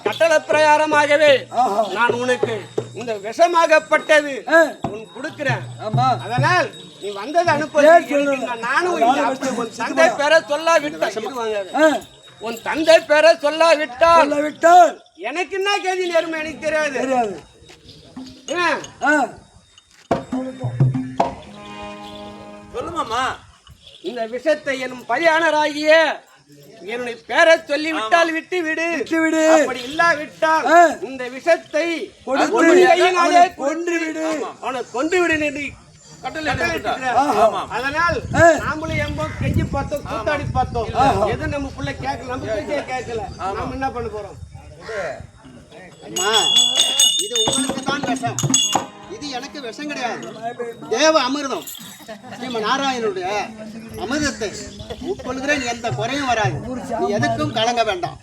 கட்டளை பிரகாரமாகவே. நான் உனக்கு இந்த விஷமாகப்பட்டது உன் கொடுக்கிறேன். ஆமா. அதனால் நீ வந்தது அனுப்ப. நானும் பேரை சொல்லாவிட்டால். ஆ, உன் தந்தை பேரை சொல்லாவிட்டால். சொல்ல விட்டால் எனக்கு என்ன கேதி நேர்மை? எனக்கு தெரியாது. தெரியாது. ஆ, ஆ, சொல்லுமாமா இந்த விஷத்தை என் பரியானராகிய என்னுடைய பேரை சொல்லி விட்டால் விட்டு விடு. விட்டு விடு. அப்படி இல்லாவிட்டால். இந்த விஷத்தை கொடுத்து கொன்று விடு. அவனை கொண்டு விடு என்று. அதனால். நாமளும் எம்போ கெஞ்சி பார்த்தோம் கூத்தாடி பார்த்தோம். எது நம்ம புள்ள கேட்கல? நம்ம கேட்கல. நம்ம என்ன பண்ண போறோம்? அம்மா. இது உங்களுக்கு தான் விஷம். இது எனக்கு விஷம் கிடையாது. தேவ அமிர்தம். ஸ்ரீம நாராயணனுடைய அமிர்தத்தை உட்கொள்கிறேன். எந்த குறையும் வராது. நீ எதுக்கும் கலங்க வேண்டாம்.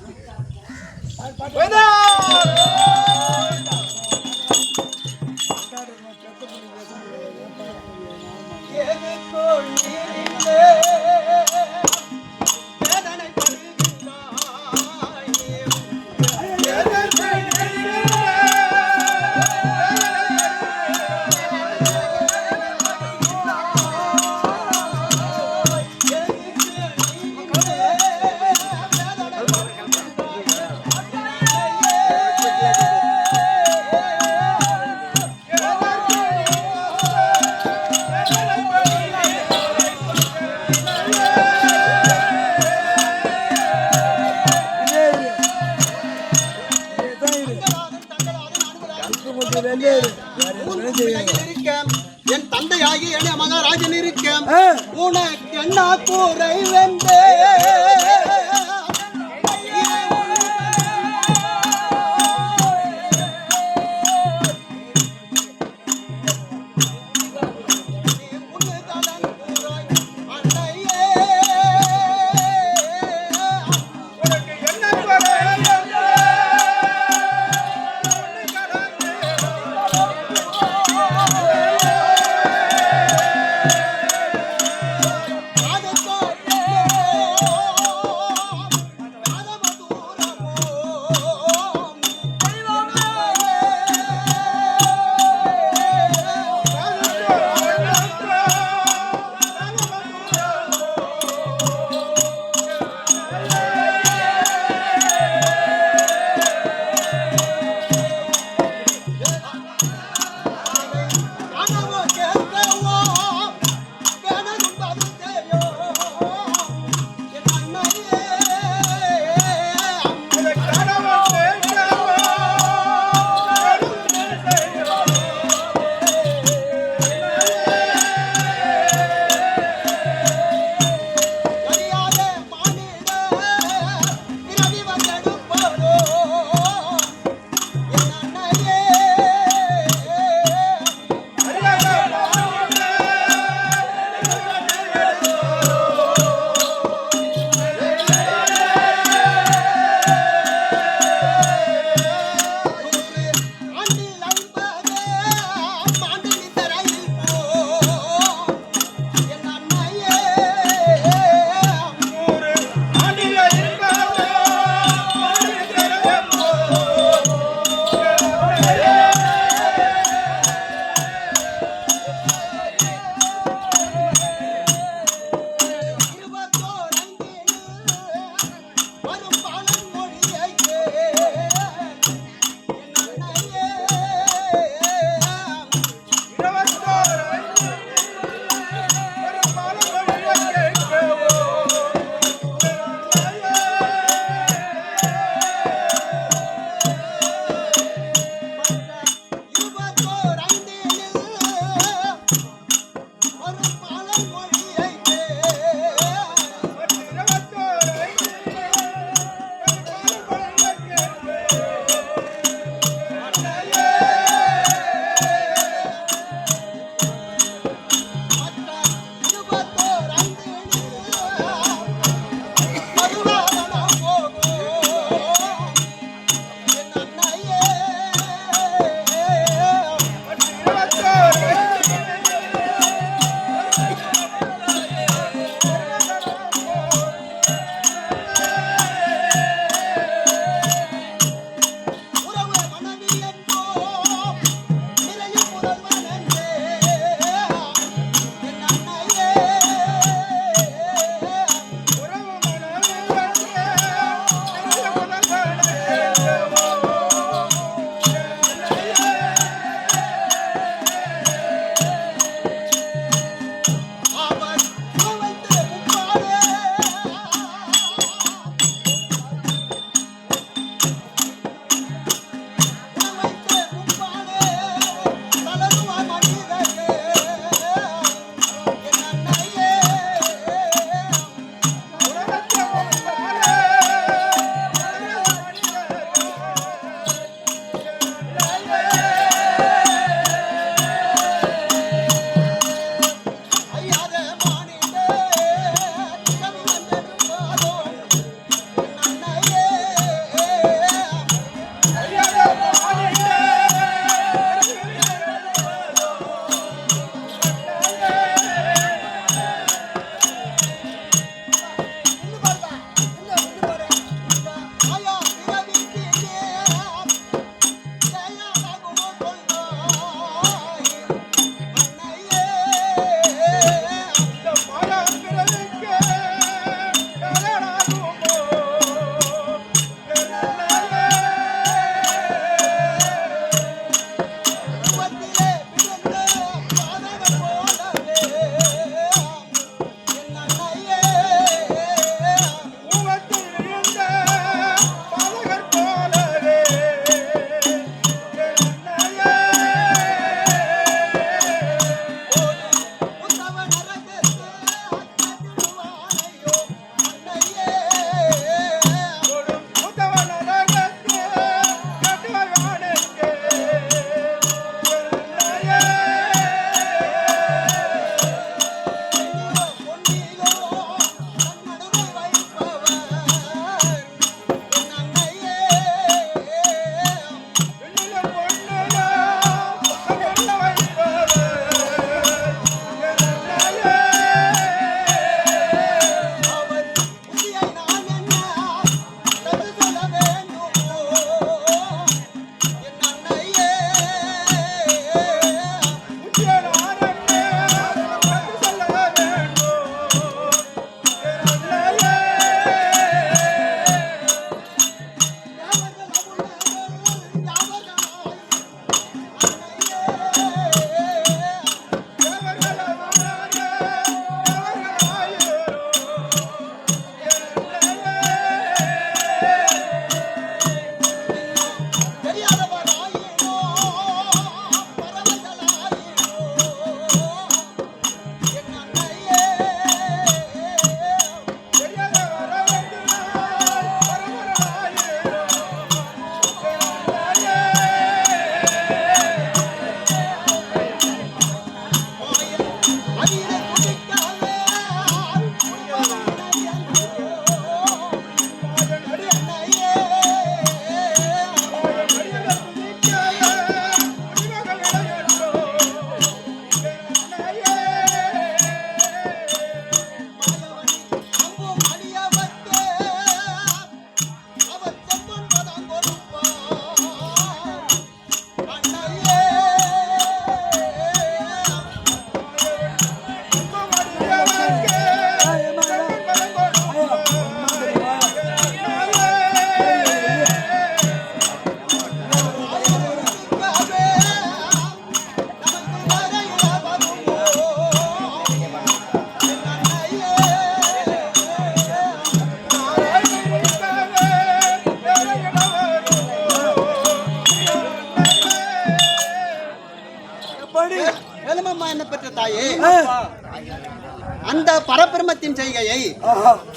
செய்கையை.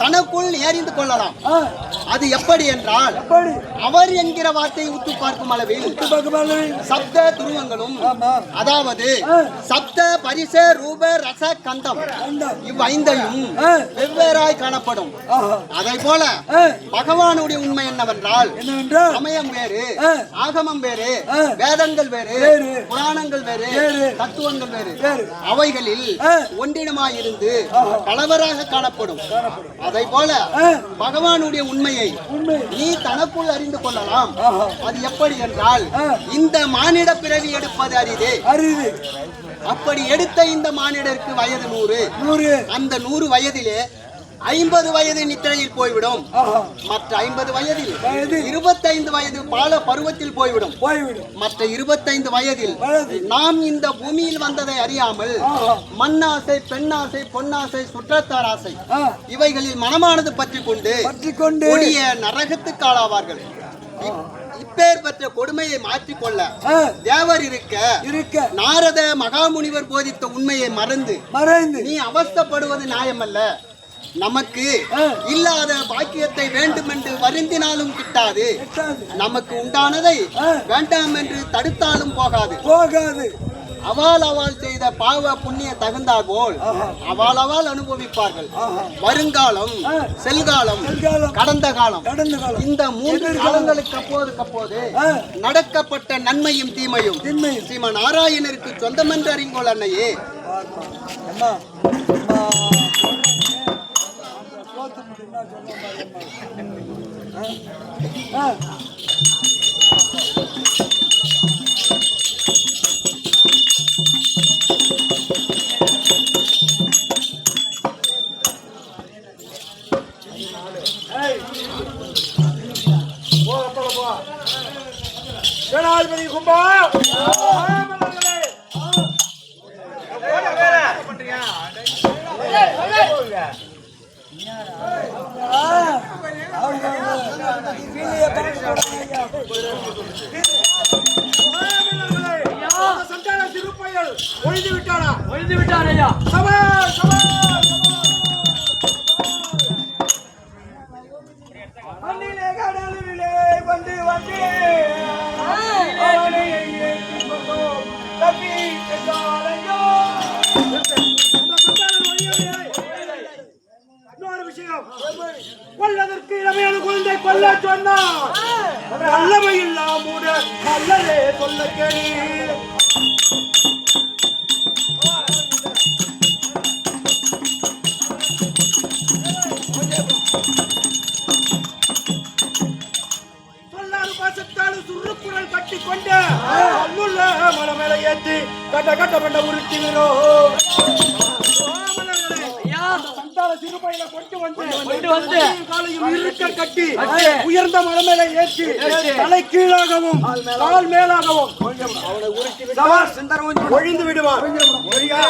தனக்குள் ஏறிந்து கொள்ளலாம். அது எப்படி என்றால் எப்படி அவர் என்கிற வார்த்தையை உத்து பார்க்கும் அளவில் சப்த துருவங்களும் அதாவது. சப்த பரிச ரூப ரச கந்தம் இவ்வைந்தையும். வெவ்வேறாய் காணப்படும் அதை போல. பகவானுடைய உண்மை என்னவென்றால் சமயம் வேறு. ஆகமம் வேறு. வேதங்கள் வேறு. புராணங்கள் வேறு. தத்துவங்கள் வேறு. அவைகளில் ஆ. ஒன்றிடமாயிருந்து ஆஹா. கலவராக காணப்படும் அதை போல. பகவானுடைய உண்மையை உண்மை நீ தனக்குள் அறிந்து கொள்ளலாம். ஆஹா. அது எப்படி என்றால். இந்த மானிட பிறவி எடுப்பது அரிதே. அரிது. அப்படி எடுத்த இந்த மானிடருக்கு வயது நூறு. நூறு. அந்த நூறு வயதிலே ஐம்பது வயது நித்திரையில் போய்விடும். மற்ற ஐம்பது வயதில் வயது. இருபத்தைந்து வயது பால பருவத்தில் போய்விடும். போய்விடும். மற்ற இருபத்தைந்து வயதில் வயது. நாம் இந்த பூமியில் வந்ததை அறியாமல். மண்ணாசை பெண்ணாசை பொன்னாசை சுற்றத்தார் ஆசை இவைகளில் மனமானது பற்றி கொண்டு பற்றி கொண்டு கொடிய நரகத்துக்கு ஆளாவார்கள் இப்- இப்பேர் பெற்ற கொடுமையை மாற்றிக்கொள்ள தேவர் இருக்க இருக்க. நாரத மகாமுனிவர் போதித்த உண்மையை மறந்து மறைந்து. நீ அவஸ்தைப்படுவது நியாயமல்ல. நமக்கு. இல்லாத பாக்கியத்தை வேண்டுமென்று வருந்தினாலும் கிட்டாது. நமக்கு உண்டானதை. வேண்டாம் என்று தடுத்தாலும் போகாது. போகாது. அவால் அவால் செய்த பாவ புண்ணிய தகுந்தால் போல். அவால் அவால் அனுபவிப்பார்கள். வருங்காலம். செல்காலம் கடந்த காலம் கடந்த காலம் இந்த மூன்று. காலங்களுக்கு அப்போது அப்போது. நடக்கப்பட்ட நன்மையும் தீமையும் ஸ்ரீம நாராயணருக்கு சொந்தமென்று அறிங்கோள் அன்னையே ஆ சந்தான திருப்பயல் ஒழிந்து விட்டானா ஒழிந்து விட்டார் ஐயா சபா சபா மண்ணிலே கடலிலே வந்து வந்து இன்னொரு விஷயம். கொல்லதற்கு இளமையான குழந்தை கொல்ல சொன்னார். வல்லமை இல்லாமூட அல்லலே சொல்ல கேளு. கொண்டு மலை மேல ஏத்தி கட்ட கட்ட பண்ண உருட்டுகிறோம் சிறுபையில கொண்டு வந்து கொண்டு வந்து காலையில் இருக்க கட்டி. உயர்ந்த மலை மேல ஏற்றி. தலை கீழாகவும் கால் மேலாகவும் அவனை உருட்டி விட்டால் ஒழிந்து ஒழியா.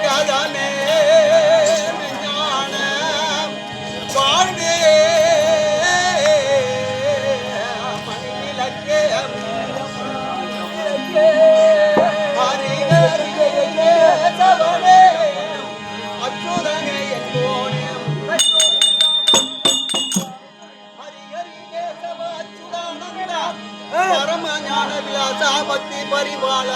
மரகதனே ஞான வாழ்வே. மணிவிளக்கே சவனே அச்சுதனே என்போனே. பரம ஞான விலாசா பக்தி பரிபால?